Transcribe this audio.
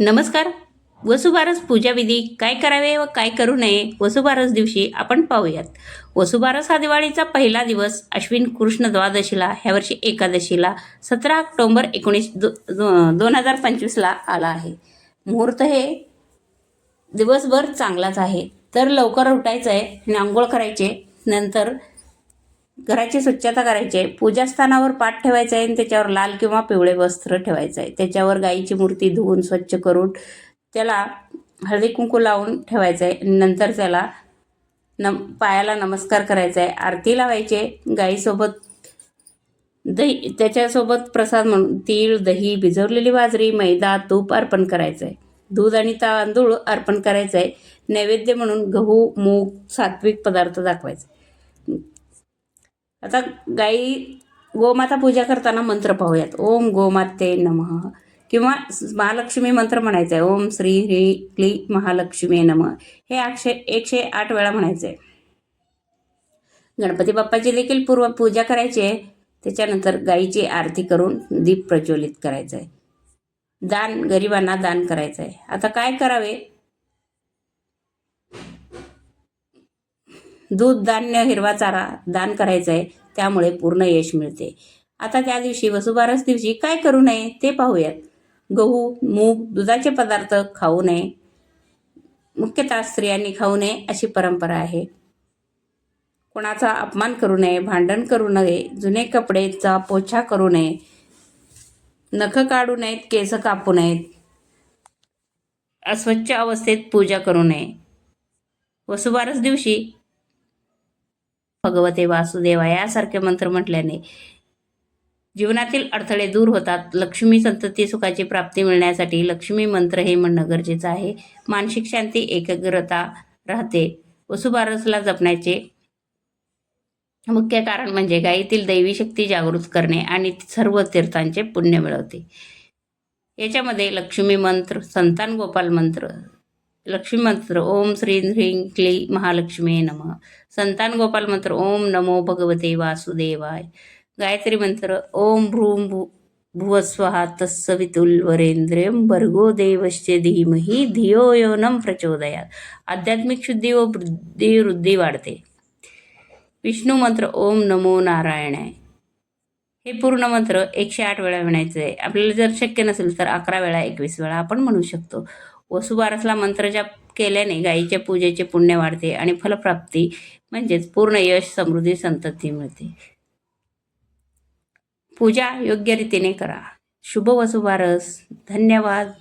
नमस्कार. वसुबारस पूजाविधी काय करावे व काय करू नये वसुबारस दिवशी आपण पाहूयात. वसुबारस हा दिवाळीचा पहिला दिवस अश्विन कृष्ण द्वादशीला ह्या वर्षी एकादशीला सतरा ऑक्टोंबर एकोणीस दो दो- दोन हजार पंचवीसला आला आहे. मुहूर्त हे दिवसभर चांगलाच आहे. तर लवकर उठायचं आहे आणि आंघोळ करायचे नंतर घराची स्वच्छता करायची आहे. पूजास्थानावर पाठ ठेवायचा आहे आणि त्याच्यावर लाल किंवा पिवळे वस्त्र ठेवायचं आहे. त्याच्यावर गाईची मूर्ती धुवून स्वच्छ करून त्याला हळदी कुंकू लावून ठेवायचं आहे. नंतर त्याला नम पायाला नमस्कार करायचा आहे. आरती लावायचे गाईसोबत दही त्याच्यासोबत प्रसाद म्हणून तीळ दही भिजवलेली बाजरी मैदा तूप अर्पण करायचं आहे दूध आणि तांदूळ अर्पण करायचं आहे नैवेद्य म्हणून गहू मूग सात्विक पदार्थ दाखवायचे. आता गाई गोमाता पूजा करताना मंत्र पाहूयात. ओम गोमाते नमः. किंवा महालक्ष्मी मंत्र म्हणायचा आहे ओम श्री ह्री क्ली महालक्ष्मी नमः. हे एकशे एकशे आठ वेळा म्हणायचं आहे गणपती बाप्पाची देखील पूर्व पूजा करायची आहे त्याच्यानंतर गाईची आरती करून दीप प्रज्वलित करायचं आहे दान गरिबांना दान करायचं आहे आता काय करावे? दूध धान्य हिरवा चारा दान करायचं आहे त्यामुळे पूर्ण यश मिळते. आता त्या दिवशी वसुबारस दिवशी काय करू नये ते पाहूयात. गहू मूग दुधाचे पदार्थ खाऊ नये. मुख्यतः स्त्रियांनी खाऊ नये अशी परंपरा आहे. कोणाचा अपमान करू नये भांडण करू नये जुने कपडेचा पोछा करू नये नख काढू नयेत केस कापू नयेत अस्वच्छ अवस्थेत पूजा करू नये. वसुबारस दिवशी भगवते वासुदेवा यासारखे मंत्र म्हटल्याने जीवनातील अडथळे दूर होतात. लक्ष्मी संतती सुखाची प्राप्ती मिळण्यासाठी लक्ष्मी मंत्र हे म्हणणं गरजेचं आहे. मानसिक शांती एकाग्रता राहते. वसुबारसला जपण्याचे मुख्य कारण म्हणजे गायीतील दैवी शक्ती जागृत करणे आणि सर्व तीर्थांचे पुण्य मिळवते. याच्यामध्ये लक्ष्मी मंत्र संतान गोपाल मंत्र लक्ष्मी मंत्र ओम श्री ह्रीं क्ली महालक्ष्मी नम. संतान गोपाल मंत्र ओम नमो भगवते वासुदेवाय. गायत्री मंत्र ओम भ्रूम भू भुवस्वहा तत्सवितुल्वरेंद्रियं भर्गो देवस्य धीमहि धियो योनं प्रचोदयात. आध्यात्मिक शुद्धी व वृद्धी वृद्धी वाढते. विष्णू मंत्र ओम नमो नारायणाय. हे पूर्ण मंत्र एकशे आठ वेळा म्हणायचं आहे. आपल्याला जर शक्य नसेल तर अकरा वेळा एकवीस वेळा आपण म्हणू शकतो. वसुबारसला मंत्रजाप केल्याने गायीच्या पूजेचे पुण्य वाढते आणि फलप्राप्ती म्हणजेच पूर्ण यश समृद्धी संतती मिळते. पूजा योग्य रीतीने करा. शुभ वसुबारस. धन्यवाद.